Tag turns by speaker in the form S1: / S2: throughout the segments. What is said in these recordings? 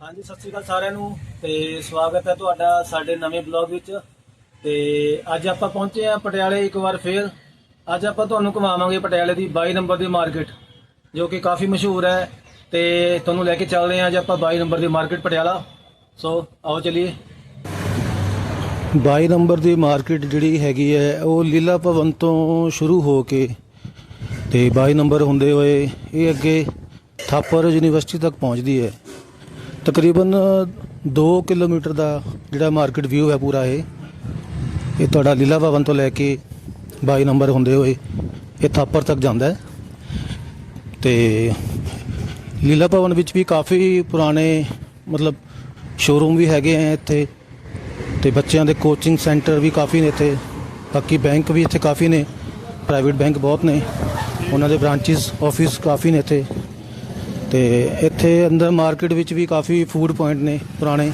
S1: ਹਾਂਜੀ, ਸਤਿ ਸ਼੍ਰੀ ਅਕਾਲ ਸਾਰਿਆਂ ਨੂੰ ਤੇ ਸਵਾਗਤ ਹੈ ਤੁਹਾਡਾ ਸਾਡੇ ਨਵੇਂ ਬਲੌਗ ਵਿੱਚ। ਤੇ ਅੱਜ ਆਪਾਂ ਪਹੁੰਚੇ ਆ ਪਟਿਆਲੇ ਇੱਕ ਵਾਰ ਫੇਰ। ਅੱਜ ਆਪਾਂ ਤੁਹਾਨੂੰ ਘੁਮਾਵਾਂਗੇ ਪਟਿਆਲੇ ਦੀ 22 ਨੰਬਰ ਦੀ ਮਾਰਕੀਟ, ਜੋ ਕਿ ਕਾਫੀ ਮਸ਼ਹੂਰ ਹੈ। ਤੇ ਤੁਹਾਨੂੰ ਲੈ ਕੇ ਚੱਲਦੇ ਹਾਂ ਅੱਜ ਆਪਾਂ 22 ਨੰਬਰ ਦੀ ਮਾਰਕੀਟ ਪਟਿਆਲਾ। ਸੋ, ਆਓ ਚਲੀਏ। 22 ਨੰਬਰ ਦੀ ਮਾਰਕੀਟ ਜਿਹੜੀ ਹੈਗੀ ਹੈ, ਉਹ ਲੀਲਾ ਭਵਨ ਤੋਂ ਸ਼ੁਰੂ ਹੋ ਕੇ ਤੇ 22 ਨੰਬਰ ਹੁੰਦੇ ਹੋਏ ਇਹ ਅੱਗੇ ਥਾਪਰ ਯੂਨੀਵਰਸਿਟੀ ਤੱਕ ਪਹੁੰਚਦੀ ਹੈ। ਤਕਰੀਬਨ 2 ਕਿਲੋਮੀਟਰ ਦਾ ਜਿਹੜਾ ਮਾਰਕੀਟ ਵਿਊ ਹੈ ਪੂਰਾ ਇਹ ਇਹ ਤੁਹਾਡਾ ਲੀਲਾ ਭਵਨ ਤੋਂ ਲੈ ਕੇ 22 ਨੰਬਰ ਹੁੰਦੇ ਹੋਏ ਇਹ ਥਾਪਰ ਤੱਕ ਜਾਂਦਾ ਹੈ। ਤੇ ਲੀਲਾ ਭਵਨ ਵਿੱਚ ਵੀ ਕਾਫੀ ਪੁਰਾਣੇ, ਮਤਲਬ ਸ਼ੋਰੂਮ ਵੀ ਹੈਗੇ ਆ ਇੱਥੇ ਤੇ ਬੱਚਿਆਂ ਦੇ ਕੋਚਿੰਗ ਸੈਂਟਰ ਵੀ ਕਾਫੀ ਨੇ ਇੱਥੇ, ਬਾਕੀ ਬੈਂਕ ਵੀ ਇੱਥੇ ਕਾਫੀ ਨੇ ਪ੍ਰਾਈਵੇਟ ਬੈਂਕ ਬਹੁਤ ਨੇ, ਉਹਨਾਂ ਦੇ ਬ੍ਰਾਂਚਸ ਆਫਿਸ ਕਾਫੀ ਨੇ ਇੱਥੇ। ਤੇ ਇੱਥੇ ਅੰਦਰ ਮਾਰਕੀਟ ਵਿੱਚ ਵੀ ਕਾਫੀ ਫੂਡ ਪੁਆਇੰਟ ਨੇ ਪੁਰਾਣੇ।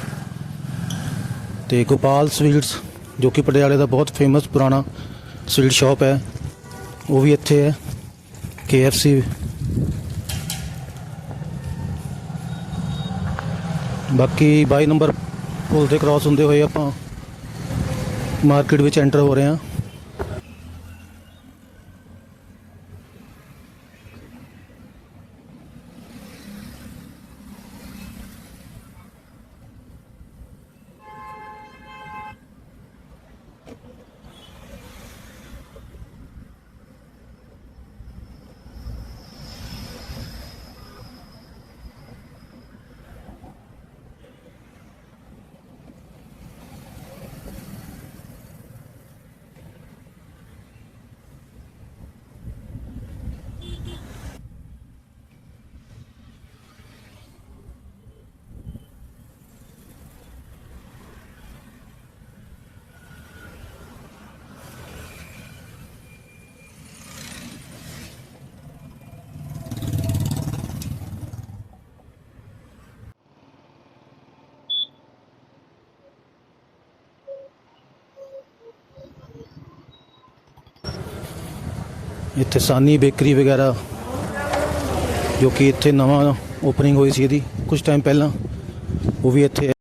S1: ਤੇ ਗੋਪਾਲ ਸਵੀਟਸ, ਜੋ ਕਿ ਪਟਿਆਲੇ ਦਾ ਬਹੁਤ ਫੇਮਸ ਪੁਰਾਣਾ ਸਵੀਟ ਸ਼ਾਪ ਹੈ, ਉਹ ਵੀ ਇੱਥੇ ਹੈ, KFC ਬਾਕੀ 22 ਨੰਬਰ ਪੁਲ ਤੇ ਕ੍ਰਾਸ ਹੁੰਦੇ ਹੋਏ ਆਪਾਂ ਮਾਰਕੀਟ ਵਿੱਚ ਐਂਟਰ ਹੋ ਰਹੇ ਹਾਂ। ਇੱਥੇ ਸਾਨੀ ਬੇਕਰੀ ਵਗੈਰਾ, ਜੋ ਕਿ ਇੱਥੇ ਨਵਾਂ ਓਪਨਿੰਗ ਹੋਈ ਸੀ ਇਹਦੀ ਕੁਝ ਟਾਈਮ ਪਹਿਲਾਂ, ਉਹ ਵੀ ਇੱਥੇ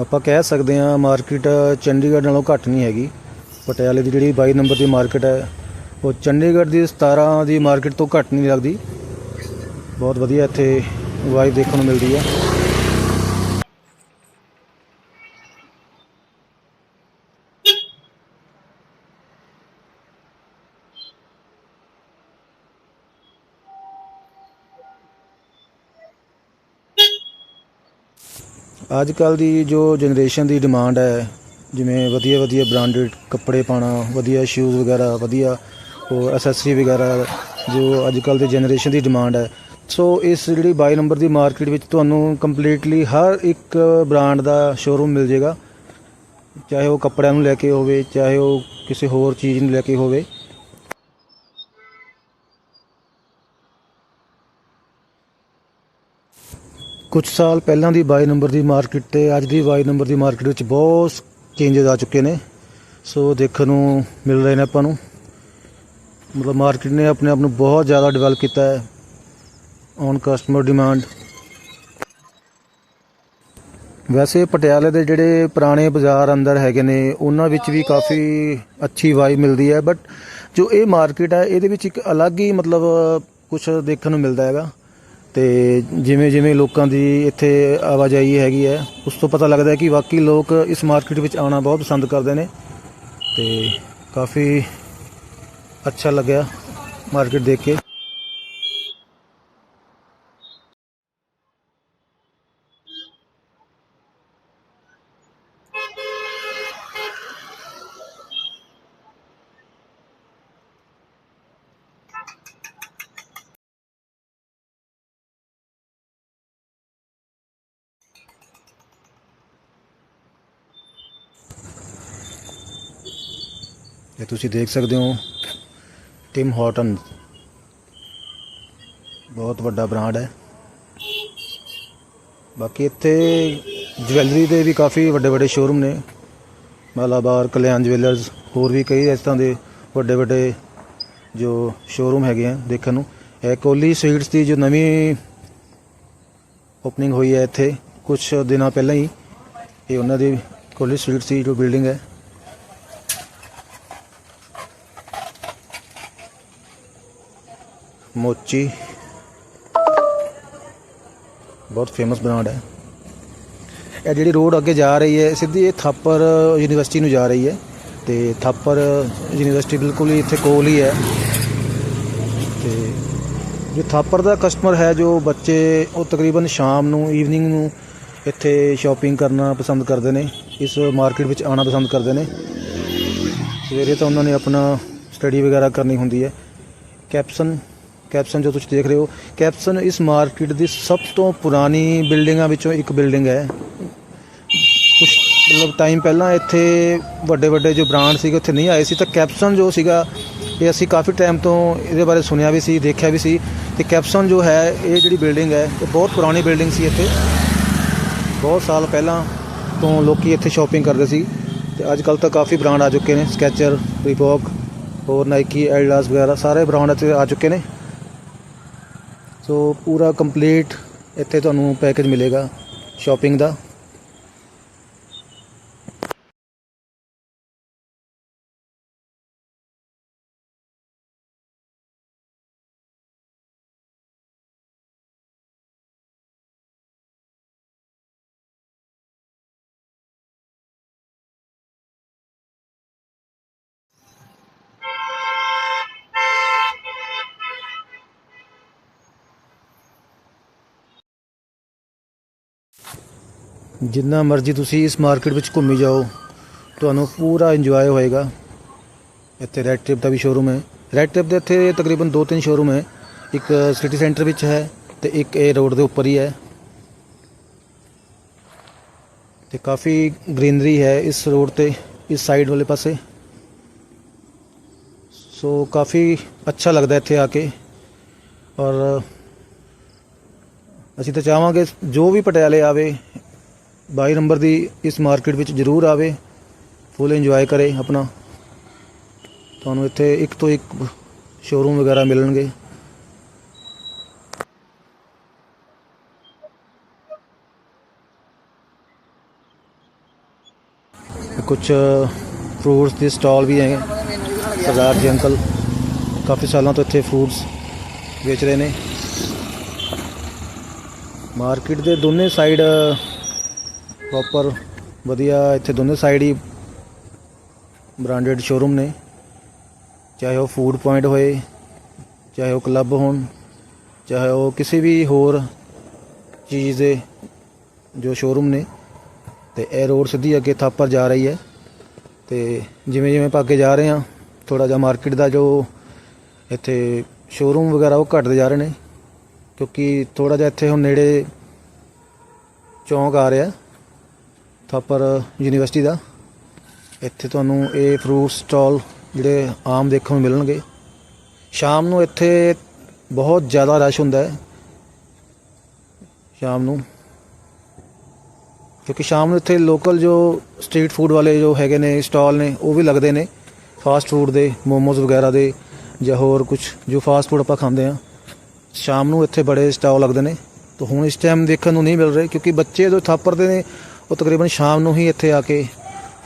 S1: ਆਪਾਂ ਕਹਿ ਸਕਦੇ ਹਾਂ ਮਾਰਕੀਟ ਚੰਡੀਗੜ੍ਹ ਨਾਲੋਂ ਘੱਟ ਨਹੀਂ ਹੈਗੀ। ਪਟਿਆਲੇ ਦੀ ਜਿਹੜੀ 22 ਨੰਬਰ ਦੀ ਮਾਰਕੀਟ ਹੈ, ਉਹ ਚੰਡੀਗੜ੍ਹ ਦੀ 17 ਦੀ ਮਾਰਕੀਟ ਤੋਂ ਘੱਟ ਨਹੀਂ ਲੱਗਦੀ। ਬਹੁਤ ਵਧੀਆ ਇੱਥੇ ਵਾਈਬ ਦੇਖਣ ਨੂੰ ਮਿਲਦੀ ਹੈ। ਅੱਜ ਕੱਲ ਦੀ ਜੋ ਜਨਰੇਸ਼ਨ ਦੀ ਡਿਮਾਂਡ ਹੈ, ਜਿਵੇਂ ਵਧੀਆ ਵਧੀਆ ਬ੍ਰਾਂਡਡ ਕੱਪੜੇ ਪਾਣਾ ਵਧੀਆ ਸ਼ੂਜ਼ ਵਗੈਰਾ, ਵਧੀਆ ਉਹ ਐਸੈਸਰੀ ਵਗੈਰਾ, ਜੋ ਅੱਜ ਕੱਲ ਦੀ ਜਨਰੇਸ਼ਨ ਦੀ ਡਿਮਾਂਡ ਹੈ। ਸੋ ਇਸ ਜਿਹੜੀ 22 ਨੰਬਰ ਦੀ ਮਾਰਕੀਟ ਵਿੱਚ ਤੁਹਾਨੂੰ ਕੰਪਲੀਟਲੀ ਹਰ ਇੱਕ ਬ੍ਰਾਂਡ ਦਾ ਸ਼ੋਰੂਮ ਮਿਲ ਜਾਏਗਾ। ਚਾਹੇ ਉਹ ਕੱਪੜਿਆਂ ਨੂੰ ਲੈ ਕੇ ਹੋਵੇ, ਚਾਹੇ ਉਹ ਕਿਸੇ ਹੋਰ ਚੀਜ਼ ਨੂੰ ਲੈ ਕੇ ਹੋਵੇ। ਕੁਝ ਸਾਲ ਪਹਿਲਾਂ ਦੀ 22 ਨੰਬਰ ਦੀ ਮਾਰਕੀਟ ਤੇ ਅੱਜ ਦੀ 22 ਨੰਬਰ ਦੀ ਮਾਰਕੀਟ ਵਿੱਚ ਬਹੁਤ ਚੇਂਜਸ ਆ ਚੁੱਕੇ ਨੇ। ਸੋ ਦੇਖਣ ਨੂੰ ਮਿਲ ਰਹੇ ਨੇ ਆਪਾਂ ਨੂੰ। ਮਤਲਬ ਮਾਰਕੀਟ ਨੇ ਆਪਣੇ ਆਪ ਨੂੰ ਬਹੁਤ ਜ਼ਿਆਦਾ ਡਿਵੈਲਪ ਕੀਤਾ ਹੈ। ਔਨ ਕਸਟਮਰ ਡਿਮਾਂਡ ਵੈਸੇ ਪਟਿਆਲੇ ਦੇ ਜਿਹੜੇ ਪੁਰਾਣੇ ਬਾਜ਼ਾਰ ਅੰਦਰ ਹੈਗੇ ਨੇ, ਉਹਨਾਂ ਵਿੱਚ ਵੀ ਕਾਫੀ ਅੱਛੀ ਵਾਈਬ ਮਿਲਦੀ ਹੈ। ਬਟ ਜੋ ਇਹ ਮਾਰਕੀਟ ਹੈ ਇਹਦੇ ਵਿੱਚ ਇੱਕ ਅਲੱਗ ਹੀ ਮਤਲਬ ਕੁਝ ਦੇਖਣ ਨੂੰ ਮਿਲਦਾ ਹੈਗਾ। ਤੇ ਜਿਵੇਂ ਜਿਵੇਂ ਲੋਕਾਂ ਦੀ ਇੱਥੇ ਆਵਾਜਾਈ ਹੈਗੀ ਹੈ, ਉਸ ਤੋਂ ਪਤਾ ਲੱਗਦਾ ਹੈ ਕਿ ਵਾਕਈ ਲੋਕ ਇਸ ਮਾਰਕੀਟ ਵਿੱਚ ਆਉਣਾ ਬਹੁਤ ਪਸੰਦ ਕਰਦੇ ਨੇ ਤੇ ਕਾਫੀ ਅੱਛਾ ਲੱਗਿਆ ਮਾਰਕੀਟ ਦੇਖ ਕੇ। ਇਹ ਤੁਸੀਂ ਦੇਖ ਸਕਦੇ ਹੋ ਟਿਮ ਹਾਰਟਨ ਬਹੁਤ ਵੱਡਾ ਬ੍ਰਾਂਡ ਹੈ। ਬਾਕੀ ਇੱਥੇ ਜਵੈਲਰੀ ਦੇ ਵੀ ਕਾਫੀ ਵੱਡੇ ਵੱਡੇ ਸ਼ੋਰੂਮ ਨੇ। ਮਾਲਾਬਾਰ ਕਲਿਆਣ ਜਵੈਲਰਸ, ਹੋਰ ਵੀ ਕਈ ਇਸ ਤਰ੍ਹਾਂ ਦੇ ਵੱਡੇ ਵੱਡੇ ਜੋ ਸ਼ੋਰੂਮ ਹੈਗੇ ਆ ਦੇਖਣ ਨੂੰ। ਇਹ ਕੋਲੀ ਸਵੀਟਸ ਦੀ ਜੋ ਨਵੀਂ ਓਪਨਿੰਗ ਹੋਈ ਹੈ ਇੱਥੇ ਕੁਝ ਦਿਨਾਂ ਪਹਿਲਾਂ ਹੀ। ਇਹ ਉਹਨਾਂ ਦੀ ਕੋਲੀ ਸਵੀਟਸ ਦੀ ਜੋ ਬਿਲਡਿੰਗ ਹੈ। ਮੋਚੀ। ਬਹੁਤ ਫੇਮਸ ਬ੍ਰਾਂਡ ਹੈ। ਇਹ ਜਿਹੜੀ ਰੋਡ ਅੱਗੇ ਜਾ ਰਹੀ ਹੈ, ਸਿੱਧੀ ਇਹ ਥਾਪਰ ਯੂਨੀਵਰਸਿਟੀ ਨੂੰ ਜਾ ਰਹੀ ਹੈ। ਤੇ ਥਾਪਰ ਯੂਨੀਵਰਸਿਟੀ ਬਿਲਕੁਲ ਹੀ ਇੱਥੇ ਕੋਲ ਹੀ ਹੈ। ਤੇ ਜੋ ਥਾਪਰ ਦਾ ਕਸਟਮਰ ਹੈ, ਜੋ ਬੱਚੇ ਉਹ ਤਕਰੀਬਨ ਸ਼ਾਮ ਨੂੰ ਈਵਨਿੰਗ ਨੂੰ ਇੱਥੇ ਸ਼ਾਪਿੰਗ ਕਰਨਾ ਪਸੰਦ ਕਰਦੇ ਨੇ, ਇਸ ਮਾਰਕੀਟ ਵਿੱਚ ਆਉਣਾ ਪਸੰਦ ਕਰਦੇ ਨੇ। ਸਵੇਰੇ ਤਾਂ ਉਹਨਾਂ ਨੇ ਆਪਣਾ ਸਟੱਡੀ ਵਗੈਰਾ ਕਰਨੀ ਹੁੰਦੀ ਹੈ। ਕੈਪਸਨ ਕੈਪਸਨ, ਜੋ ਤੁਸੀਂ ਦੇਖ ਰਹੇ ਹੋ, ਕੈਪਸਨ ਇਸ ਮਾਰਕੀਟ ਦੀ ਸਭ ਤੋਂ ਪੁਰਾਣੀ ਬਿਲਡਿੰਗਾਂ ਵਿੱਚੋਂ ਇੱਕ ਬਿਲਡਿੰਗ ਹੈ। ਕੁਝ ਮਤਲਬ ਟਾਈਮ ਪਹਿਲਾਂ ਇੱਥੇ ਵੱਡੇ ਵੱਡੇ ਜੋ ਬ੍ਰਾਂਡ ਸੀਗੇ, ਉੱਥੇ ਨਹੀਂ ਆਏ ਸੀ। ਤਾਂ ਕੈਪਸਨ ਜੋ ਸੀਗਾ, ਇਹ ਅਸੀਂ ਕਾਫੀ ਟਾਈਮ ਤੋਂ ਇਹਦੇ ਬਾਰੇ ਸੁਣਿਆ ਵੀ ਸੀ, ਦੇਖਿਆ ਵੀ ਸੀ। ਤੇ ਕੈਪਸਨ ਜੋ ਹੈ, ਇਹ ਜਿਹੜੀ ਬਿਲਡਿੰਗ ਹੈ, ਇਹ ਬਹੁਤ ਪੁਰਾਣੀ ਬਿਲਡਿੰਗ ਸੀ ਇੱਥੇ। ਬਹੁਤ ਸਾਲ ਪਹਿਲਾਂ ਤੋਂ ਲੋਕੀ ਇੱਥੇ ਸ਼ਾਪਿੰਗ ਕਰਦੇ ਸੀ। ਤੇ ਅੱਜ ਕੱਲ ਤਾਂ ਕਾਫੀ ਬ੍ਰਾਂਡ ਆ ਚੁੱਕੇ ਨੇ ਸਕੈਚਰ ਰੀਬੋਕ ਹੋਰ ਨਾਈਕੀ ਐਡੀਡਾਸ ਵਗੈਰਾ, ਸਾਰੇ ਬ੍ਰਾਂਡ ਇੱਥੇ ਆ ਚੁੱਕੇ ਨੇ। ਸੋ ਪੂਰਾ ਕੰਪਲੀਟ ਇੱਥੇ ਤੁਹਾਨੂੰ ਪੈਕੇਜ ਮਿਲੇਗਾ ਸ਼ਾਪਿੰਗ ਦਾ। ਜਿੰਨਾ ਮਰਜ਼ੀ ਤੁਸੀਂ ਇਸ ਮਾਰਕੀਟ ਵਿੱਚ ਘੁੰਮੀ ਜਾਓ, ਤੁਹਾਨੂੰ ਪੂਰਾ ਇੰਜੋਏ ਹੋਏਗਾ। ਇੱਥੇ ਰੈਡ ਟ੍ਰਿਪ ਦਾ ਵੀ ਸ਼ੋਰੂਮ ਹੈ। ਰੈਡ ਟ੍ਰਿਪ ਦੇ ਇੱਥੇ ਤਕਰੀਬਨ ਦੋ ਤਿੰਨ ਸ਼ੋਰੂਮ ਹੈ। ਇੱਕ ਸਿਟੀ ਸੈਂਟਰ ਵਿੱਚ ਹੈ ਤੇ ਇੱਕ ਇਹ ਰੋਡ ਦੇ ਉੱਪਰ ਹੀ ਹੈ। ਤੇ ਕਾਫੀ ਗ੍ਰੀਨਰੀ ਹੈ ਇਸ ਰੋਡ ਤੇ, ਇਸ ਸਾਈਡ ਵਾਲੇ ਪਾਸੇ। ਸੋ ਕਾਫੀ ਅੱਛਾ ਲੱਗਦਾ ਇੱਥੇ ਆ ਕੇ। ਔਰ ਅਸੀਂ ਤਾਂ ਚਾਹਾਂਗੇ ਜੋ ਵੀ ਪਟਿਆਲੇ ਆਵੇ 22 ਨੰਬਰ ਦੀ ਇਸ ਮਾਰਕੀਟ ਵਿੱਚ ਜ਼ਰੂਰ ਆਵੇ ਫੁੱਲ ਇੰਜੋਏ ਕਰੇ ਆਪਣਾ। ਤੁਹਾਨੂੰ ਇੱਥੇ ਇੱਕ ਤੋਂ ਇੱਕ ਸ਼ੋਰੂਮ ਵਗੈਰਾ ਮਿਲਣਗੇ। ਕੁਝ ਫਰੂਟਸ ਦੇ ਸਟਾਲ ਵੀ ਹੈ ਸਰਦਾਰ ਜੀ ਅੰਕਲ। ਕਾਫੀ ਸਾਲਾਂ ਤੋਂ ਇੱਥੇ ਫਰੂਟਸ ਵੇਚ ਰਹੇ ਨੇ। ਮਾਰਕੀਟ ਦੇ ਦੋਨੇ ਸਾਈਡ ਪ੍ਰੋਪਰ ਵਧੀਆ ਇੱਥੇ ਦੋਨੇ ਸਾਈਡ ਹੀ ਬ੍ਰਾਂਡਡ ਸ਼ੋਰੂਮ ਨੇ। ਚਾਹੇ ਉਹ ਫੂਡ ਪੁਆਇੰਟ ਹੋਏ, ਚਾਹੇ ਉਹ ਕਲੱਬ ਹੋਣ, ਚਾਹੇ ਉਹ ਕਿਸੇ ਵੀ ਹੋਰ ਚੀਜ਼ ਦੇ ਜੋ ਸ਼ੋਰੂਮ ਨੇ। ਤੇ ਇਹ ਰੋਡ ਸਿੱਧੀ ਅੱਗੇ ਥਾਪਰ ਜਾ ਰਹੀ ਹੈ। ਤੇ ਜਿਵੇਂ ਜਿਵੇਂ ਆਪਾਂ ਅੱਗੇ ਜਾ ਰਹੇ ਹਾਂ ਥੋੜਾ ਜਿਹਾ ਮਾਰਕੀਟ ਦਾ ਜੋ ਇੱਥੇ ਸ਼ੋਰੂਮ ਵਗੈਰਾ ਉਹ ਘਟਦੇ ਜਾ ਰਹੇ ਨੇ। ਕਿਉਂਕਿ ਥੋੜਾ ਜਿਹਾ ਇੱਥੇ ਹੁਣ ਨੇੜੇ ਚੌਂਕ ਆ ਰਿਹਾ। ਥਾਪਰ ਯੂਨੀਵਰਸਿਟੀ ਦਾ। ਇੱਥੇ ਤੁਹਾਨੂੰ ਇਹ ਫਰੂਟ ਸਟਾਲ ਜਿਹੜੇ ਆਮ ਦੇਖਣ ਨੂੰ ਮਿਲਣਗੇ। ਸ਼ਾਮ ਨੂੰ ਇੱਥੇ ਬਹੁਤ ਜ਼ਿਆਦਾ ਰਸ਼ ਹੁੰਦਾ ਹੈ। ਸ਼ਾਮ ਨੂੰ। ਕਿਉਂਕਿ ਸ਼ਾਮ ਨੂੰ ਇੱਥੇ ਲੋਕਲ ਜੋ ਸਟਰੀਟ ਫੂਡ ਵਾਲੇ ਜੋ ਹੈਗੇ ਨੇ ਸਟਾਲ ਨੇ, ਉਹ ਵੀ ਲੱਗਦੇ ਨੇ। ਫਾਸਟ ਫੂਡ ਦੇ, ਮੋਮੋਜ਼ ਵਗੈਰਾ ਦੇ, ਜਾਂ ਹੋਰ ਕੁਝ ਜੋ ਫਾਸਟ ਫੂਡ ਆਪਾਂ ਖਾਂਦੇ ਆ ਸ਼ਾਮ ਨੂੰ ਇੱਥੇ ਬੜੇ ਸਟਾਲ ਲੱਗਦੇ ਨੇ। ਤਾਂ ਹੁਣ ਇਸ ਟਾਈਮ ਦੇਖਣ ਨੂੰ ਨਹੀਂ ਮਿਲ ਰਹੇ, ਕਿਉਂਕਿ ਬੱਚੇ ਜੋ ਥਾਪਰ ਦੇ ਨੇ ਉਹ ਤਕਰੀਬਨ ਸ਼ਾਮ ਨੂੰ ਹੀ ਇੱਥੇ ਆ ਕੇ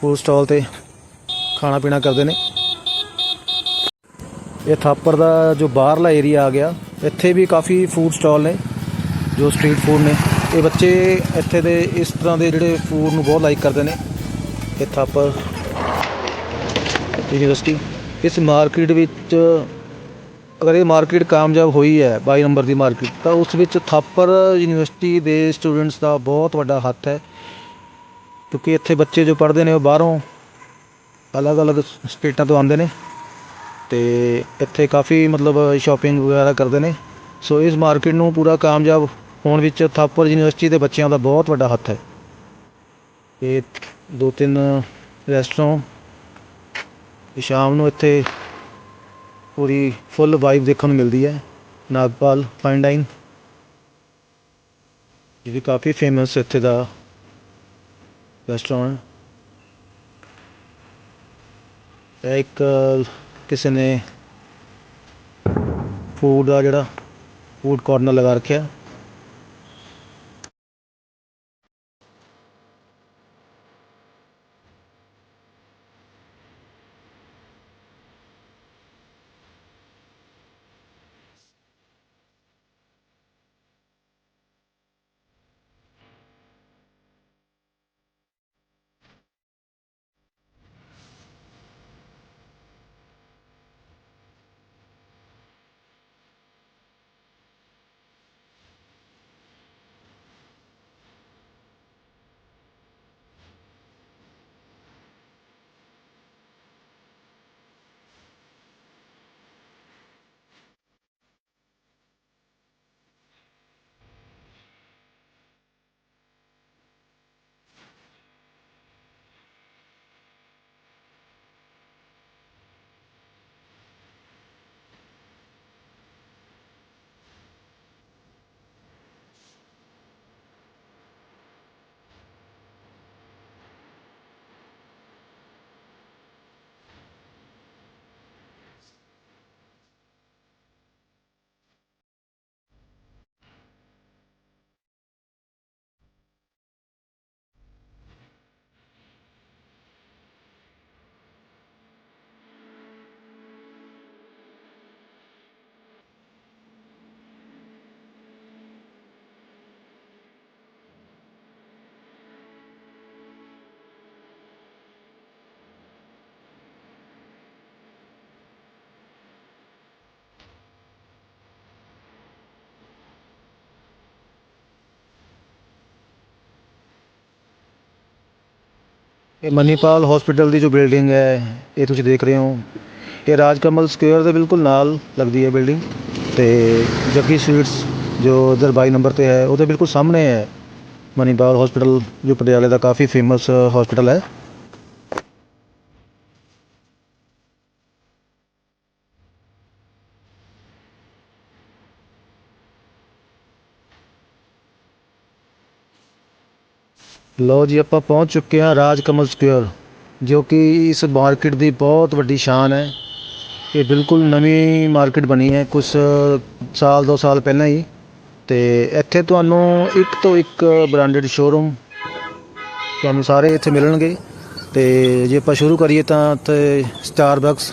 S1: ਫੂਡ ਸਟਾਲ ਤੇ ਖਾਣਾ ਪੀਣਾ ਕਰਦੇ ਨੇ। ਇਹ ਥਾਪਰ ਦਾ ਜੋ ਬਾਹਰਲਾ ਏਰੀਆ ਆ ਗਿਆ, ਇੱਥੇ ਵੀ ਕਾਫੀ ਫੂਡ ਸਟਾਲ ਨੇ, ਜੋ ਸਟਰੀਟ ਫੂਡ ਨੇ। ਇਹ ਬੱਚੇ ਇੱਥੇ ਦੇ ਇਸ ਤਰ੍ਹਾਂ ਦੇ ਜਿਹੜੇ ਫੂਡ ਨੂੰ ਬਹੁਤ ਲਾਈਕ ਕਰਦੇ ਨੇ। ਇਹ ਥਾਪਰ ਯੂਨੀਵਰਸਿਟੀ। ਇਸ ਮਾਰਕੀਟ ਵਿੱਚ ਅਗਰ ਇਹ ਮਾਰਕੀਟ ਕਾਮਯਾਬ ਹੋਈ ਹੈ 22 ਨੰਬਰ ਦੀ ਮਾਰਕੀਟ, ਤਾਂ ਉਸ ਵਿੱਚ ਥਾਪਰ ਯੂਨੀਵਰਸਿਟੀ ਦੇ ਸਟੂਡੈਂਟਸ ਦਾ ਬਹੁਤ ਵੱਡਾ ਹੱਥ ਹੈ। ਕਿਉਂਕਿ ਇੱਥੇ ਬੱਚੇ ਜੋ ਪੜ੍ਹਦੇ ਨੇ ਉਹ ਬਾਹਰੋਂ ਅਲੱਗ-ਅਲੱਗ ਸਟੇਟਾਂ ਤੋਂ ਆਉਂਦੇ ਨੇ ਅਤੇ ਇੱਥੇ ਕਾਫੀ ਮਤਲਬ ਸ਼ੋਪਿੰਗ ਵਗੈਰਾ ਕਰਦੇ ਨੇ। ਸੋ ਇਸ ਮਾਰਕੀਟ ਨੂੰ ਪੂਰਾ ਕਾਮਯਾਬ ਹੋਣ ਵਿੱਚ ਥਾਪਰ ਯੂਨੀਵਰਸਿਟੀ ਦੇ ਬੱਚਿਆਂ ਦਾ ਬਹੁਤ ਵੱਡਾ ਹੱਥ ਹੈ। ਇਹ ਦੋ ਤਿੰਨ ਰੈਸਟੋਰੈਂਟ ਸ਼ਾਮ ਨੂੰ ਇੱਥੇ ਪੂਰੀ ਫੁੱਲ ਵਾਈਬ ਦੇਖਣ ਨੂੰ ਮਿਲਦੀ ਹੈ। ਨਾਗਪਾਲ ਫਾਈਨ ਡਾਈਨ ਇਹ ਵੀ ਕਾਫੀ ਫੇਮਸ ਇੱਥੇ ਦਾ ਰੈਸਟੋਰੈਂਟ ਇਹ ਇੱਕ ਕਿਸੇ ਨੇ ਫੂਡ ਦਾ ਜਿਹੜਾ ਫੂਡ ਕਾਰਨਰ ਲਗਾ ਰੱਖਿਆ ਇਹ ਮਨੀਪਾਲ ਹਸਪੀਟਲ ਦੀ ਜੋ ਬਿਲਡਿੰਗ ਹੈ, ਇਹ ਤੁਸੀਂ ਦੇਖ ਰਹੇ ਹੋ। ਇਹ ਰਾਜ ਕਮਲ ਸਕੁਅਰ ਦੇ ਬਿਲਕੁਲ ਨਾਲ ਲੱਗਦੀ ਹੈ ਬਿਲਡਿੰਗ ਤੇ ਜੱਗੀ ਸਵੀਟਸ ਜੋ ਉਧਰ 22 ਨੰਬਰ ਤੇ ਹੈ ਉਹਦੇ ਬਿਲਕੁਲ ਸਾਹਮਣੇ ਹੈ। ਮਨੀਪਾਲ ਹਸਪੀਟਲ ਜੋ ਪਟਿਆਲੇ ਦਾ ਕਾਫੀ ਫੇਮਸ ਹਸਪੀਟਲ ਹੈ। ਲਓ ਜੀ, ਆਪਾਂ ਪਹੁੰਚ ਚੁੱਕੇ ਹਾਂ ਰਾਜ ਕਮਲ ਸਕੁਅਰ, ਜੋ ਕਿ ਇਸ ਮਾਰਕੀਟ ਦੀ ਬਹੁਤ ਵੱਡੀ ਸ਼ਾਨ ਹੈ। ਇਹ ਬਿਲਕੁਲ ਨਵੀਂ ਮਾਰਕੀਟ ਬਣੀ ਹੈ ਕੁਝ ਸਾਲ, ਦੋ ਸਾਲ ਪਹਿਲਾਂ ਹੀ। ਤੇ ਇੱਥੇ ਤੁਹਾਨੂੰ ਇੱਕ ਤੋਂ ਇੱਕ ਬ੍ਰਾਂਡਡ ਸ਼ੋਰੂਮ ਤੁਹਾਨੂੰ ਸਾਰੇ ਇੱਥੇ ਮਿਲਣਗੇ। ਤੇ ਜੇ ਆਪਾਂ ਸ਼ੁਰੂ ਕਰੀਏ ਤਾਂ ਤੇ ਸਟਾਰਬਕਸ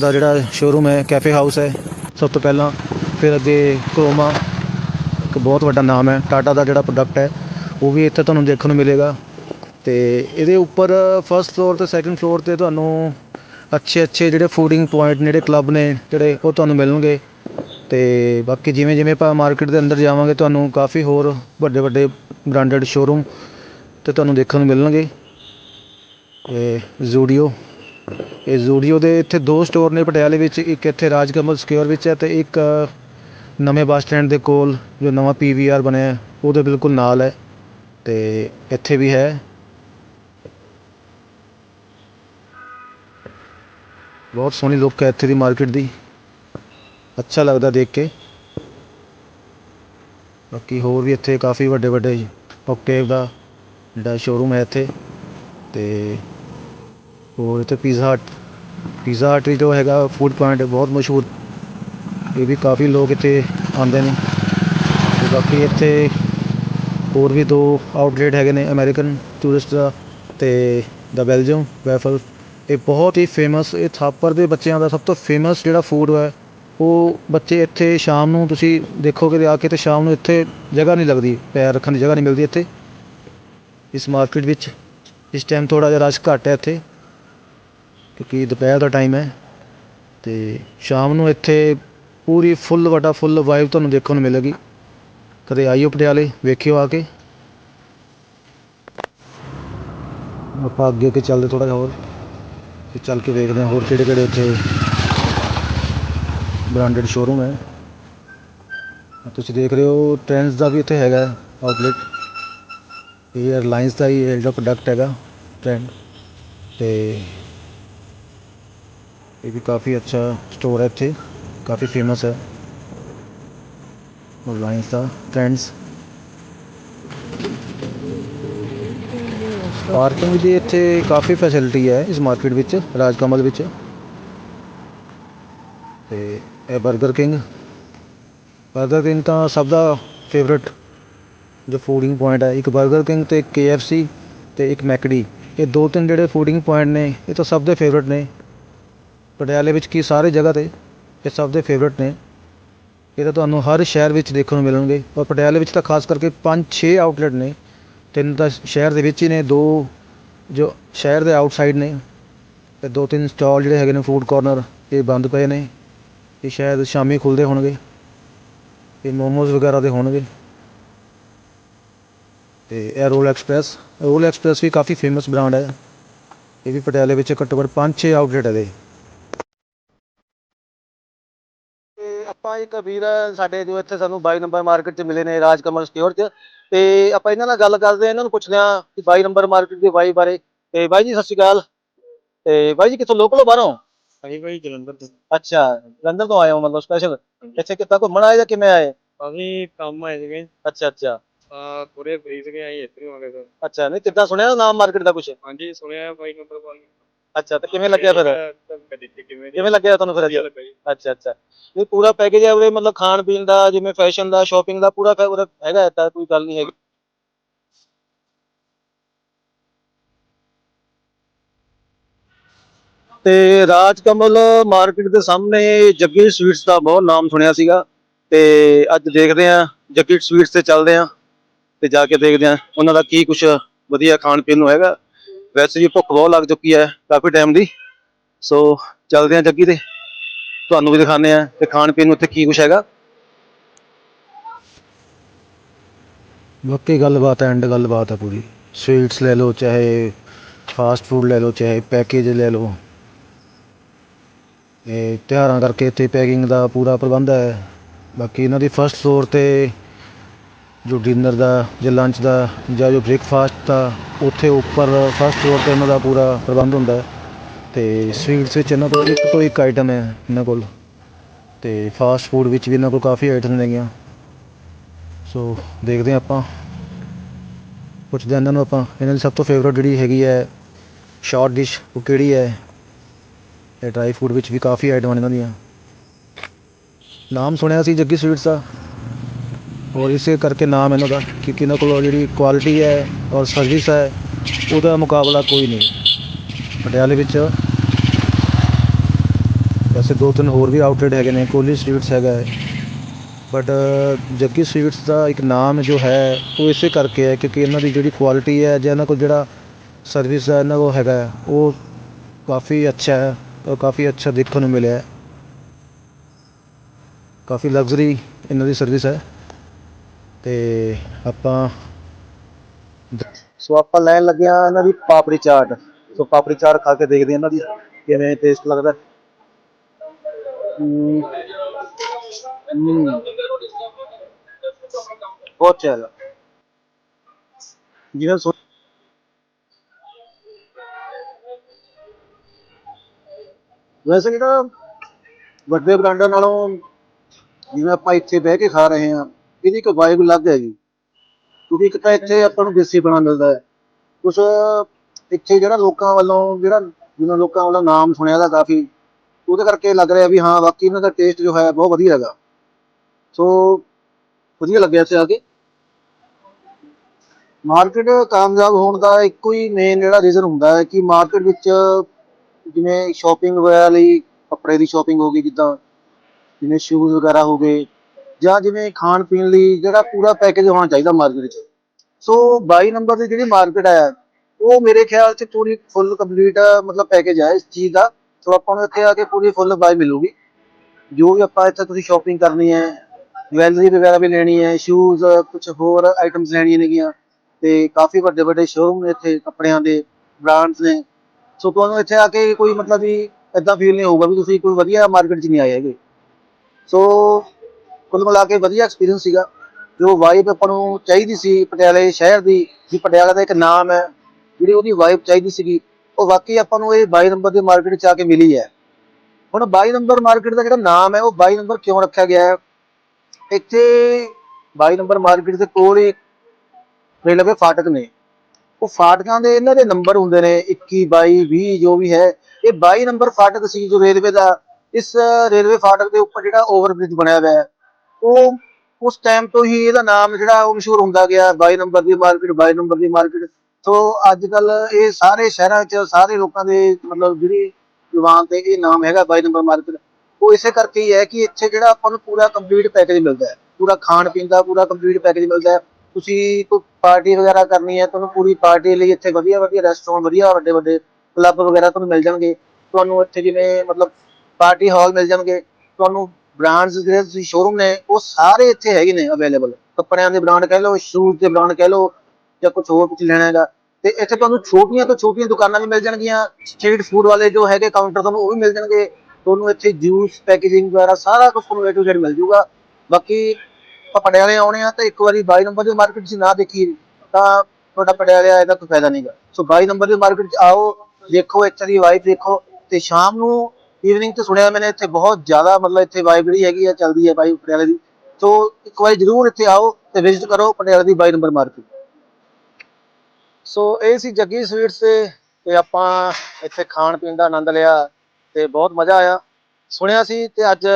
S1: ਦਾ ਜਿਹੜਾ ਸ਼ੋਰੂਮ ਹੈ ਕੈਫੇ ਹਾਊਸ ਹੈ, ਸਭ ਤੋਂ ਪਹਿਲਾਂ। ਫਿਰ ਅੱਗੇ ਕਰੋਮਾ ਇੱਕ ਬਹੁਤ ਵੱਡਾ ਨਾਮ ਹੈ ਟਾਟਾ ਦਾ ਜਿਹੜਾ ਪ੍ਰੋਡਕਟ ਹੈ। ਉਹ ਵੀ ਇੱਥੇ ਤੁਹਾਨੂੰ ਦੇਖਣ ਨੂੰ ਮਿਲੇਗਾ। ਅਤੇ ਇਹਦੇ ਉੱਪਰ ਫਸਟ ਫਲੋਰ ਅਤੇ ਸੈਕਿੰਡ ਫਲੋਰ ਤੇ ਤੁਹਾਨੂੰ ਅੱਛੇ ਅੱਛੇ ਜਿਹੜੇ ਫੂਡਿੰਗ ਪੁਆਇੰਟ ਜਿਹੜੇ ਕਲੱਬ ਨੇ, ਜਿਹੜੇ ਉਹ ਤੁਹਾਨੂੰ ਮਿਲਣਗੇ। ਅਤੇ ਬਾਕੀ ਜਿਵੇਂ ਜਿਵੇਂ ਆਪਾਂ ਮਾਰਕੀਟ ਦੇ ਅੰਦਰ ਜਾਵਾਂਗੇ, ਤੁਹਾਨੂੰ ਕਾਫੀ ਹੋਰ ਵੱਡੇ ਵੱਡੇ ਬ੍ਰਾਂਡਡ ਸ਼ੋਰੂਮ ਤੇ ਤੁਹਾਨੂੰ ਦੇਖਣ ਨੂੰ ਮਿਲਣਗੇ। ਅਤੇ ਜ਼ੂਡੀਓ ਇਹ ਜ਼ੂਡੀਓ ਦੇ ਇੱਥੇ ਦੋ ਸਟੋਰ ਨੇ ਪਟਿਆਲੇ ਵਿੱਚ, ਇੱਕ ਇੱਥੇ ਰਾਜਕਮਲ ਸਕੁਅਰ ਵਿੱਚ ਹੈ ਅਤੇ ਇੱਕ ਨਵੇਂ ਬੱਸ ਸਟੈਂਡ ਦੇ ਕੋਲ ਜੋ ਨਵਾਂ ਪੀ ਵੀ ਆਰ ਬਣਿਆ, ਉਹਦੇ ਬਿਲਕੁਲ ਨਾਲ ਹੈ। ਤੇ ਇੱਥੇ ਵੀ ਹੈ। ਬਹੁਤ ਸੋਹਣੀ ਲੁੱਕ ਹੈ ਇੱਥੇ ਦੀ ਮਾਰਕੀਟ ਦੀ। ਅੱਛਾ ਲੱਗਦਾ ਦੇਖ ਕੇ। ਬਾਕੀ ਹੋਰ ਵੀ ਇੱਥੇ ਕਾਫੀ ਵੱਡੇ ਵੱਡੇ ਓਕਟੇਵ ਦਾ ਜਿਹੜਾ ਸ਼ੋਰੂਮ ਹੈ ਇੱਥੇ। ਅਤੇ ਹੋਰ ਇੱਥੇ ਪੀਜ਼ਾ ਹਟ ਪੀਜ਼ਾ ਹਟ ਵੀ ਜੋ ਹੈਗਾ ਫੂਡ ਪੁਆਇੰਟ ਬਹੁਤ ਮਸ਼ਹੂਰ। ਇਹ ਵੀ ਕਾਫੀ ਲੋਕ ਇੱਥੇ ਆਉਂਦੇ ਨੇ। ਤੇ ਬਾਕੀ ਇੱਥੇ ਹੋਰ ਵੀ ਦੋ ਆਊਟਲੈਟ ਹੈਗੇ ਨੇ ਅਮੈਰੀਕਨ ਟੂਰਿਸਟ ਦਾ ਅਤੇ ਦਾ ਬੈਲਜੀਅਮ ਵੈਫਲ ਇਹ ਬਹੁਤ ਹੀ ਫੇਮਸ ਇਹ ਥਾਪਰ ਦੇ ਬੱਚਿਆਂ ਦਾ ਸਭ ਤੋਂ ਫੇਮਸ ਜਿਹੜਾ ਫੂਡ ਹੈ, ਉਹ ਬੱਚੇ ਇੱਥੇ ਸ਼ਾਮ ਨੂੰ ਤੁਸੀਂ ਦੇਖੋਗੇ ਤੇ ਆ ਕੇ ਤੇ ਸ਼ਾਮ ਨੂੰ ਇੱਥੇ ਜਗ੍ਹਾ ਨਹੀਂ ਲੱਗਦੀ, ਪੈਰ ਰੱਖਣ ਦੀ ਜਗ੍ਹਾ ਨਹੀਂ ਮਿਲਦੀ ਇੱਥੇ। ਇਸ ਮਾਰਕੀਟ ਵਿੱਚ ਇਸ ਟਾਈਮ ਥੋੜ੍ਹਾ ਜਿਹਾ ਰਸ਼ ਘੱਟ ਹੈ ਇੱਥੇ, ਕਿਉਂਕਿ ਦੁਪਹਿਰ ਦਾ ਟਾਈਮ ਹੈ ਅਤੇ ਸ਼ਾਮ ਨੂੰ ਇੱਥੇ ਪੂਰੀ ਫੁੱਲ ਵੱਡਾ ਫੁੱਲ ਵਾਈਬ ਤੁਹਾਨੂੰ ਦੇਖਣ ਨੂੰ ਮਿਲੇਗੀ। ਕਦੇ ਆਈਓ ਪਟਿਆਲੇ, ਵੇਖਿਓ ਆ ਕੇ। ਆਪਾਂ ਅੱਗੇ ਅੱਗੇ ਚੱਲਦੇ ਥੋੜਾ ਜਿਹਾ ਹੋਰ। ਤੇ ਚੱਲ ਕੇ ਵੇਖਦੇ ਹਾਂ ਹੋਰ ਕਿਹੜੇ ਕਿਹੜੇ ਉੱਥੇ ਬ੍ਰਾਂਡਡ ਸ਼ੋਰੂਮ ਹੈ। ਆਹ ਤੁਸੀਂ ਦੇਖ ਰਹੇ ਹੋ ਟ੍ਰੈਂਡਸ ਦਾ ਵੀ ਇੱਥੇ ਹੈਗਾ ਆਊਟਲੈਟ ਇਹ 에ਅਰਲਾਈਨਸ ਦਾ ਹੀ ਇਹ ਜਿਹੜਾ ਪ੍ਰੋਡਕਟ ਹੈਗਾ ਟ੍ਰੈਂਡ ਤੇ ਇਹ ਵੀ ਕਾਫੀ ਅੱਛਾ ਸਟੋਰ ਹੈ ਇੱਥੇ, ਕਾਫੀ ਫੇਮਸ ਹੈ। Reliance ਟ੍ਰੈਂਡਸ ਪਾਰਕਿੰਗ ਦੀ ਇੱਥੇ ਕਾਫੀ ਫੈਸਿਲਿਟੀ ਹੈ ਇਸ ਮਾਰਕੀਟ ਵਿੱਚ, ਰਾਜਕਮਲ ਵਿੱਚ। ਤੇ ਇਹ 버ਗਰ ਕਿੰਗ 버ਗਰ ਕਿੰਗ ਤਾਂ ਸਭ ਦਾ ਫੇਵਰਿਟ ਜੋ ਫੂਡਿੰਗ ਪੁਆਇੰਟ ਹੈ। ਇੱਕ 버ਗਰ ਕਿੰਗ ਤੇ ਇੱਕ KFC ਤੇ ਇੱਕ ਮੈਕਡੀ ਇਹ ਦੋ ਤਿੰਨ ਜਿਹੜੇ ਫੂਡਿੰਗ ਪੁਆਇੰਟ ਨੇ, ਇਹ ਤਾਂ ਸਭ ਦੇ ਫੇਵਰਿਟ ਨੇ। ਪਟਿਆਲੇ ਵਿੱਚ ਕੀ ਸਾਰੇ ਜਗ੍ਹਾ ਤੇ ਇਹ ਸਭ ਦੇ ਫੇਵਰਿਟ ਨੇ। ਇਹ ਤਾਂ ਤੁਹਾਨੂੰ ਹਰ ਸ਼ਹਿਰ ਵਿੱਚ ਦੇਖਣ ਨੂੰ ਮਿਲਣਗੇ ਔਰ ਪਟਿਆਲੇ ਵਿੱਚ ਤਾਂ ਖਾਸ ਕਰਕੇ 5-6 ਆਊਟਲੈਟ ਨੇ। ਤਿੰਨ ਤਾਂ ਸ਼ਹਿਰ ਦੇ ਵਿੱਚ ਹੀ ਨੇ, ਦੋ ਜੋ ਸ਼ਹਿਰ ਦੇ ਆਊਟਸਾਈਡ ਨੇ ਅਤੇ ਦੋ ਤਿੰਨ ਸਟਾਲ ਜਿਹੜੇ ਹੈਗੇ ਨੇ ਫੂਡ ਕੋਰਨਰ ਇਹ ਬੰਦ ਪਏ ਨੇ। ਇਹ ਸ਼ਾਇਦ ਸ਼ਾਮੀ ਖੁੱਲ੍ਹਦੇ ਹੋਣਗੇ। ਇਹ ਮੋਮੋਜ਼ ਵਗੈਰਾ ਦੇ ਹੋਣਗੇ। ਅਤੇ ਇਹ ਰੋਲ ਐਕਸਪ੍ਰੈਸ ਰੋਲ ਐਕਸਪ੍ਰੈਸ ਵੀ ਕਾਫੀ ਫੇਮਸ ਬ੍ਰਾਂਡ ਹੈ। ਇਹ ਵੀ ਪਟਿਆਲੇ ਵਿੱਚ ਘੱਟੋ ਘੱਟ 5-6 ਆਊਟਲੈਟ ਹੈ
S2: ਆਪਾਂ ਇੱਕ ਵੀਰ ਸਾਡੇ ਜੋ ਇੱਥੇ ਸਾਨੂੰ 22 ਨੰਬਰ ਮਾਰਕੀਟ 'ਚ ਮਿਲੇ ਨੇ ਰਾਜ ਕਮਲ ਸਟੋਰ 'ਚ ਤੇ ਆਪਾਂ ਇਹਨਾਂ ਨਾਲ ਗੱਲ ਕਰਦੇ ਆ ਇਹਨਾਂ ਨੂੰ ਪੁੱਛਦੇ ਆ ਕਿ 22 ਨੰਬਰ ਮਾਰਕੀਟ ਦੀ ਬਾਈ ਬਾਰੇ। ਤੇ ਬਾਈ ਜੀ ਸਤਿ ਸ਼੍ਰੀ ਅਕਾਲ। ਤੇ ਬਾਈ ਜੀ ਕਿੱਥੋਂ ਲੋਕਲ ਬਾਹਰੋਂ?
S3: ਅਸੀਂ ਭਾਈ ਜਲੰਧਰ ਤੋਂ।
S2: ਅੱਛਾ ਲੰਡਨ ਤੋਂ ਆਏ ਹੋ ਮਤਲਬ ਸਪੈਸ਼ਲ ਇੱਥੇ ਕਿੱਦਾਂ ਘੁੰਮਣ ਆਏ ਜਾਂ ਕਿਵੇਂ ਆਏ?
S3: ਅਸੀਂ ਕੰਮ ਆਏ ਸੀਗੇ।
S2: ਅੱਛਾ ਅੱਛਾ।
S3: ਆ ਪੂਰੇ ਫਰੀ ਸੀਗੇ ਅਸੀਂ ਇੱਥੇ ਹੀ ਆ ਗਏ ਸਰ।
S2: ਅੱਛਾ ਨਹੀਂ ਕਿੱਦਾਂ ਸੁਣਿਆ ਨਾਮ ਮਾਰਕੀਟ ਦਾ ਕੁਛ?
S3: ਹਾਂਜੀ ਸੁਣਿਆ ਭਾਈ ਨੰਬਰ ਕੋਲ
S2: ਅੱਛਾ ਤੇ ਕਿਵੇਂ ਲੱਗਿਆ ਫਿਰ?
S3: ਕਿਵੇਂ
S2: ਕਿਵੇਂ ਲੱਗਿਆ ਤੁਹਾਨੂੰ ਫਿਰ ਅੱਜ? ਅੱਛਾ ਅੱਛਾ। ਇਹ ਪੂਰਾ ਪੈਕੇਜ ਹੈ ਉਹਦੇ ਮਤਲਬ ਖਾਣ ਪੀਣ ਦਾ ਜਿਵੇਂ ਫੈਸ਼ਨ ਦਾ ਸ਼ਾਪਿੰਗ ਦਾ ਪੂਰਾ ਹੈਗਾ ਤਾਂ ਕੋਈ ਗੱਲ ਨਹੀਂ ਹੈਗੀ। ਤੇ ਰਾਜ ਕਮਲ ਮਾਰਕੀਟ ਦੇ ਸਾਹਮਣੇ ਜੱਗੀ ਸਵੀਟਸ ਦਾ ਬਹੁਤ ਨਾਮ ਸੁਣਿਆ ਸੀਗਾ। ਤੇ ਅੱਜ ਦੇਖਦੇ ਆ ਜੱਗੀ ਸਵੀਟਸ ਤੇ ਚੱਲਦੇ ਆ ਤੇ ਜਾ ਕੇ ਦੇਖਦੇ ਆ ਉਹਨਾਂ ਦਾ ਕੀ ਕੁਝ ਵਧੀਆ ਖਾਣ ਪੀਣ ਨੂੰ ਹੈਗਾ। ਵੈਸੇ ਵੀ ਭੁੱਖ ਬਹੁਤ ਲੱਗ ਚੁੱਕੀ ਹੈ ਕਾਫੀ ਟਾਈਮ ਦੀ। ਸੋ ਚੱਲਦੇ ਆ ਜੱਗੀ ਤੇ। ਤੁਹਾਨੂੰ ਵੀ ਦਿਖਾਉਂਦੇ ਆ ਤੇ ਖਾਣ ਪੀਣ ਨੂੰ ਉੱਥੇ ਕੀ ਕੁਝ ਹੈਗਾ।
S1: ਵਾਕਈ ਗੱਲਬਾਤ ਐਂਡ ਗੱਲਬਾਤ ਹੈ ਪੂਰੀ। ਸਵੀਟਸ ਲੈ ਲਓ, ਚਾਹੇ ਫਾਸਟ ਫੂਡ ਲੈ ਲਓ, ਚਾਹੇ ਪੈਕੇਜ ਲੈ ਲਓ। ਇਹ ਤਿਉਹਾਰਾਂ ਕਰਕੇ ਇੱਥੇ ਪੈਕਿੰਗ ਦਾ ਪੂਰਾ ਪ੍ਰਬੰਧ ਹੈ। ਬਾਕੀ ਇਹਨਾਂ ਦੀ ਫਸਟ ਫਲੋਰ ਤੇ ਜੋ ਡਿਨਰ ਦਾ, ਜਾਂ ਲੰਚ ਦਾ, ਜਾਂ ਜੋ ਬ੍ਰੇਕਫਾਸਟ ਦਾ, ਉੱਥੇ ਉੱਪਰ ਫਸਟ ਫਲੋਰ ਤੇ ਇਹਨਾਂ ਦਾ ਪੂਰਾ ਪ੍ਰਬੰਧ ਹੁੰਦਾ ਅਤੇ ਸਵੀਟਸ ਵਿੱਚ ਇਹਨਾਂ ਕੋਲ ਇੱਕ ਤੋਂ ਇੱਕ ਆਈਟਮ ਹੈ ਇਹਨਾਂ ਕੋਲ। ਅਤੇ ਫਾਸਟ ਫੂਡ ਵਿੱਚ ਵੀ ਇਹਨਾਂ ਕੋਲ ਕਾਫੀ ਆਈਟਮ ਹੈਗੀਆਂ। ਸੋ ਦੇਖਦੇ ਹਾਂ ਆਪਾਂ। ਪੁੱਛਦੇ ਹਾਂ ਇਹਨਾਂ ਨੂੰ ਆਪਾਂ, ਇਹਨਾਂ ਦੀ ਸਭ ਤੋਂ ਫੇਵਰੇਟ ਜਿਹੜੀ ਹੈਗੀ ਹੈ ਸ਼ਾਰਟ ਡਿਸ਼ ਉਹ ਕਿਹੜੀ ਹੈ? ਇਹ ਡਰਾਈ ਫੂਡ ਵਿੱਚ ਵੀ ਕਾਫੀ ਆਈਟਮਾਂ ਇਹਨਾਂ ਦੀਆਂ। ਨਾਮ ਸੁਣਿਆ ਸੀ ਜੱਗੀ ਸਵੀਟਸ ਦਾ? ਔਰ ਇਸੇ ਕਰਕੇ ਨਾਮ ਇਹਨਾਂ ਦਾ, ਕਿਉਂਕਿ ਇਹਨਾਂ ਕੋਲ ਜਿਹੜੀ ਕੁਆਲਿਟੀ ਹੈ ਔਰ ਸਰਵਿਸ ਹੈ, ਉਹਦਾ ਮੁਕਾਬਲਾ ਕੋਈ ਨਹੀਂ। ਪਟਿਆਲੇ ਵਿੱਚ ਵੈਸੇ ਦੋ ਤਿੰਨ ਹੋਰ ਵੀ ਆਊਟਲੈਟ ਹੈਗੇ ਨੇ ਕੋਹਲੀ ਸਵੀਟਸ ਹੈਗਾ ਹੈ। ਬਟ ਜੱਗੀ ਸਵੀਟਸ ਦਾ ਇੱਕ ਨਾਮ ਜੋ ਹੈ, ਉਹ ਇਸੇ ਕਰਕੇ ਹੈ, ਕਿਉਂਕਿ ਇਹਨਾਂ ਦੀ ਜਿਹੜੀ ਕੁਆਲਿਟੀ ਹੈ ਜਾਂ ਇਹਨਾਂ ਕੋਲ ਜਿਹੜਾ ਸਰਵਿਸ ਹੈ, ਇਹਨਾਂ ਕੋਲ ਹੈਗਾ ਉਹ ਕਾਫੀ ਅੱਛਾ ਹੈ, ਔਰ ਕਾਫੀ ਅੱਛਾ ਦੇਖਣ ਨੂੰ ਮਿਲਿਆ ਹੈ। ਕਾਫੀ ਲਗਜ਼ਰੀ ਇਹਨਾਂ ਦੀ ਸਰਵਿਸ ਹੈ। ਤੇ ਆਪਾਂ
S2: ਸੋ ਆਪਾਂ ਲੈਣ ਲੱਗੇ ਆ ਇਹਨਾਂ ਦੀ ਪਾਪੜੀ ਚਾਟ। ਸੋ ਪਾਪੜੀ ਚਾਟ ਖਾ ਕੇ ਦੇਖਦੇ ਹਾਂ ਇਹਨਾਂ ਦੀ ਕਿਵੇਂ ਟੇਸਟ ਲੱਗਦਾ। ਬਹੁਤ ਅੱਛਾ ਹੈਗਾ ਜਿਵੇਂ ਸੋ ਵੈਸੇ ਜਿਹੜਾ ਵੱਡੇ ਬ੍ਰਾਂਡਾਂ ਨਾਲੋਂ ਜਿਵੇਂ ਆਪਾਂ ਇੱਥੇ ਬਹਿ ਕੇ ਖਾ ਰਹੇ ਹਾਂ ਇਹਦੀ ਇੱਕ ਵਾਈਬ ਅਲੱਗ ਹੈਗੀ ਕਿਉਂਕਿ ਇੱਕ ਤਾਂ ਇੱਥੇ ਆਪਾਂ ਨੂੰ ਦੇਸੀ ਬਣਾ ਮਿਲਦਾ ਹੈ। ਕੁਛ ਇੱਥੇ ਜਿਹੜਾ ਲੋਕਾਂ ਵੱਲੋਂ ਜਿਹੜਾ ਜਿਨ੍ਹਾਂ ਲੋਕਾਂ ਵੱਲੋਂ ਨਾਮ ਸੁਣਿਆ ਦਾ ਕਾਫੀ, ਉਹਦੇ ਕਰਕੇ ਲੱਗ ਰਿਹਾ ਵੀ ਹਾਂ, ਬਾਕੀ ਇਹਨਾਂ ਦਾ ਟੇਸਟ ਜੋ ਹੈ ਬਹੁਤ ਵਧੀਆ ਹੈਗਾ। ਸੋ ਵਧੀਆ ਲੱਗਿਆ ਇੱਥੇ ਆ ਕੇ। ਮਾਰਕੀਟ ਕਾਮਯਾਬ ਹੋਣ ਦਾ ਇੱਕੋ ਹੀ ਮੇਨ ਜਿਹੜਾ ਰੀਜ਼ਨ ਹੁੰਦਾ ਹੈ ਕਿ ਮਾਰਕੀਟ ਵਿੱਚ ਜਿਵੇਂ ਸ਼ਾਪਿੰਗ ਵਗੈਰਾ ਲਈ, ਕੱਪੜੇ ਦੀ ਸ਼ਾਪਿੰਗ ਹੋ ਗਈ ਜਿੱਦਾਂ, ਜਿਵੇਂ ਸ਼ੂਜ਼ ਵਗੈਰਾ ਹੋ ਗਏ। ਜਾਂ ਜਿਵੇਂ ਖਾਣ ਪੀਣ ਲਈ ਜਿਹੜਾ ਪੂਰਾ ਪੈਕੇਜ ਹੋਣਾ ਚਾਹੀਦਾ ਮਾਰਕੀਟ 'ਚ ਸੋ 22 ਨੰਬਰ ਦੀ ਜਿਹੜੀ ਮਾਰਕੀਟ ਹੈ ਉਹ ਮੇਰੇ ਖਿਆਲ 'ਚ ਪੂਰੀ ਫੁੱਲ ਕੰਪਲੀਟ ਮਤਲਬ ਪੈਕੇਜ ਹੈ ਇਸ ਚੀਜ਼ ਦਾ। ਸੋ ਆਪਾਂ ਨੂੰ ਇੱਥੇ ਆ ਕੇ ਪੂਰੀ ਫੁੱਲ ਬਾਈ ਮਿਲੂਗੀ। ਜੋ ਵੀ ਆਪਾਂ ਇੱਥੇ ਤੁਸੀਂ ਸ਼ਾਪਿੰਗ ਕਰਨੀ ਹੈ ਜਵੈਲਰੀ ਵਗੈਰਾ ਵੀ ਲੈਣੀ ਹੈ ਸ਼ੂਜ਼ ਕੁਝ ਹੋਰ ਆਈਟਮਸ ਲੈਣੀਆਂ ਨੇਗੀਆਂ, ਤੇ ਕਾਫੀ ਵੱਡੇ ਵੱਡੇ ਸ਼ੋਰੂਮ ਨੇ ਇੱਥੇ ਕੱਪੜਿਆਂ ਦੇ ਬ੍ਰਾਂਡਸ ਨੇ। ਸੋ ਤੁਹਾਨੂੰ ਇੱਥੇ ਆ ਕੇ ਕੋਈ ਮਤਲਬ ਵੀ ਇਦਾਂ ਫੀਲ ਨਹੀਂ ਹੋਊਗਾ ਵੀ ਤੁਸੀਂ ਕੋਈ ਵਧੀਆ ਮਾਰਕੀਟ 'ਚ ਨਹੀਂ ਆਏ ਹੈਗੇ। ਸੋ ਕੁੱਲ ਮਿਲਾ ਕੇ ਵਧੀਆ ਐਕਸਪੀਰੀਅੰਸ ਸੀਗਾ, ਜੋ ਵਾਈਬ ਆਪਾਂ ਨੂੰ ਚਾਹੀਦੀ ਸੀ ਪਟਿਆਲੇ ਸ਼ਹਿਰ ਦੀ, ਵੀ ਪਟਿਆਲਾ ਦਾ ਇੱਕ ਨਾਮ ਹੈ, ਜਿਹੜੀ ਉਹਦੀ ਵਾਈਬ ਚਾਹੀਦੀ ਸੀਗੀ, ਉਹ ਵਾਕਈ ਆਪਾਂ ਨੂੰ ਇਹ 22 ਨੰਬਰ ਦੀ ਮਾਰਕੀਟ 'ਚ ਆ ਕੇ ਮਿਲੀ ਹੈ। ਹੁਣ 22 ਨੰਬਰ ਮਾਰਕੀਟ ਦਾ ਜਿਹੜਾ ਨਾਮ ਹੈ, ਉਹ 22 ਨੰਬਰ ਕਿਉਂ ਰੱਖਿਆ ਗਿਆ ਹੈ? ਇੱਥੇ 22 ਨੰਬਰ ਮਾਰਕੀਟ ਦੇ ਕੋਲ ਹੀ ਰੇਲਵੇ ਫਾਟਕ ਨੇ। ਉਹ ਫਾਟਕਾਂ ਦੇ ਇਹਨਾਂ ਦੇ ਨੰਬਰ ਹੁੰਦੇ ਨੇ 21 22 20 ਜੋ ਵੀ ਹੈ, ਇਹ 22 ਨੰਬਰ ਫਾਟਕ ਸੀ ਜੋ ਰੇਲਵੇ ਦਾ, ਇਸ ਰੇਲਵੇ ਫਾਟਕ ਦੇ ਉੱਪਰ ਜਿਹੜਾ ਓਵਰਬ੍ਰਿਜ ਬਣਿਆ ਹੋਇਆ ਹੈ। ਉਹ ਉਸ ਟਾਈਮ ਤੋਂ ਹੀ ਇਹਦਾ ਨਾਮ ਜਿਹੜਾ ਉਹ ਮਸ਼ਹੂਰ ਹੁੰਦਾ ਗਿਆ 22 ਨੰਬਰ ਦੀ ਮਾਰਕੀਟ 22 ਨੰਬਰ ਦੀ ਮਾਰਕੀਟ ਸੋ ਅੱਜ ਕੱਲ ਇਹ ਸਾਰੇ ਸ਼ਹਿਰਾਂ 'ਚ ਸਾਰੇ ਲੋਕਾਂ ਦੇ ਮਤਲਬ ਜਿਹੜੀ ਜ਼ੁਬਾਨ ਤੇ ਇਹ ਨਾਮ ਹੈਗਾ 22 ਨੰਬਰ ਮਾਰਕੀਟ ਉਹ ਇਸੇ ਕਰਕੇ ਹੀ ਹੈ ਕਿ ਇੱਥੇ ਜਿਹੜਾ ਆਪਾਂ ਨੂੰ ਪੂਰਾ ਕੰਪਲੀਟ ਪੈਕੇਜ ਮਿਲਦਾ ਹੈ। ਪੂਰਾ ਖਾਣ ਪੀਣ ਦਾ ਪੂਰਾ ਕੰਪਲੀਟ ਪੈਕੇਜ ਮਿਲਦਾ ਹੈ। ਤੁਸੀਂ ਕੋਈ ਪਾਰਟੀ ਵਗੈਰਾ ਕਰਨੀ ਹੈ, ਤੁਹਾਨੂੰ ਪੂਰੀ ਪਾਰਟੀ ਲਈ ਇੱਥੇ ਵਧੀਆ ਵਧੀਆ ਰੈਸਟੋਰੈਂਟ ਵਧੀਆ ਵੱਡੇ ਵੱਡੇ ਕਲੱਬ ਵਗੈਰਾ ਤੁਹਾਨੂੰ ਮਿਲ ਜਾਣਗੇ। ਤੁਹਾਨੂੰ ਇੱਥੇ ਜਿਵੇਂ ਮਤਲਬ ਪਾਰਟੀ ਹਾਲ ਮਿਲ ਜਾਣਗੇ। ਤੁਹਾਨੂੰ ਬ੍ਰਾਂਡਸ ਜਿਹੜੇ ਤੁਸੀਂ ਸ਼ੋਰੂਮ ਨੇ, ਉਹ ਸਾਰੇ ਇੱਥੇ ਹੈਗੇ ਨੇ ਅਵੇਲੇਬਲ ਕੱਪੜਿਆਂ ਦੇ ਬ੍ਰਾਂਡ ਕਹਿ ਲਓ ਸ਼ੂਜ਼ ਦੇ ਬ੍ਰਾਂਡ ਕਹਿ ਲਓ, ਜਾਂ ਕੁਝ ਹੋਰ ਕੁਝ ਲੈਣਾ ਹੈਗਾ। ਤੇ ਇੱਥੇ ਤੁਹਾਨੂੰ ਛੋਟੀਆਂ ਤੋਂ ਛੋਟੀਆਂ ਦੁਕਾਨਾਂ ਵੀ ਮਿਲ ਜਾਣਗੀਆਂ। ਸਟਰੀਟ ਫੂਡ ਵਾਲੇ ਜੋ ਹੈਗੇ ਕਾਊਂਟਰ ਤੁਹਾਨੂੰ ਉਹ ਵੀ ਮਿਲ ਜਾਣਗੇ। ਤੁਹਾਨੂੰ ਇੱਥੇ ਜੂਸ ਪੈਕੇਜਿੰਗ ਵਗੈਰਾ ਸਾਰਾ ਕੁਝ ਤੁਹਾਨੂੰ A to Z ਮਿਲ ਜਾਊਗਾ। ਬਾਕੀ ਆਪਾਂ ਪਟਿਆਲੇ ਆਉਣੇ ਆ, ਤਾਂ ਇੱਕ ਵਾਰੀ 22 ਨੰਬਰ ਦੀ ਮਾਰਕੀਟ 'ਚ ਨਾ ਦੇਖੀ ਤਾਂ ਤੁਹਾਡਾ ਪਟਿਆਲੇ ਆਏ ਦਾ ਕੋਈ ਫਾਇਦਾ ਨਹੀਂਗਾ ਸੋ 22 ਨੰਬਰ ਦੀ ਮਾਰਕੀਟ 'ਚ ਆਓ, ਦੇਖੋ, ਇੱਥੇ ਦੀ ਵਾਈਬ ਦੇਖੋ, ਤੇ ਸ਼ਾਮ ਨੂੰ ਈਵਨਿੰਗ ਤੇ ਸੁਣਿਆ ਮੈਨੇ ਇੱਥੇ ਬਹੁਤ ਜ਼ਿਆਦਾ ਮਤਲਬ ਇੱਥੇ ਵਾਈਬ ਜਿਹੜੀ ਹੈਗੀ ਆ, ਚੱਲਦੀ ਹੈ ਬਾਈ ਪਟਿਆਲੇ ਦੀ। ਸੋ ਇੱਕ ਵਾਰੀ ਜ਼ਰੂਰ ਇੱਥੇ ਆਓ ਤੇ ਵਿਜ਼ਿਟ ਕਰੋ ਪਟਿਆਲੇ ਦੀ 22 ਨੰਬਰ ਮਾਰਕੀਟ। ਸੋ ਇਹ ਸੀ ਜੱਗੀ ਸਵੀਟਸ ਤੇ ਤੇ ਆਪਾਂ ਇੱਥੇ ਖਾਣ ਪੀਣ ਦਾ ਆਨੰਦ ਲਿਆ ਤੇ ਬਹੁਤ ਮਜ਼ਾ ਆਇਆ। ਸੁਣਿਆ ਸੀ ਤੇ ਅੱਜ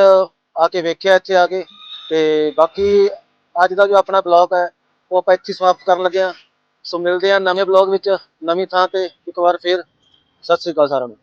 S2: ਆ ਕੇ ਵੇਖਿਆ ਇੱਥੇ ਆ ਕੇ ਤੇ ਬਾਕੀ ਅੱਜ ਦਾ ਜੋ ਆਪਣਾ ਬਲੌਗ ਹੈ, ਉਹ ਆਪਾਂ ਇੱਥੇ ਸਮਾਪਤ ਕਰਨ ਲੱਗੇ ਹਾਂ। ਸੋ ਮਿਲਦੇ ਹਾਂ ਨਵੇਂ ਬਲੌਗ ਵਿੱਚ ਨਵੀਂ ਥਾਂ ਤੇ ਇੱਕ ਵਾਰ ਫੇਰ। ਸਤਿ ਸ੍ਰੀ ਅਕਾਲ ਸਾਰਿਆਂ ਨੂੰ।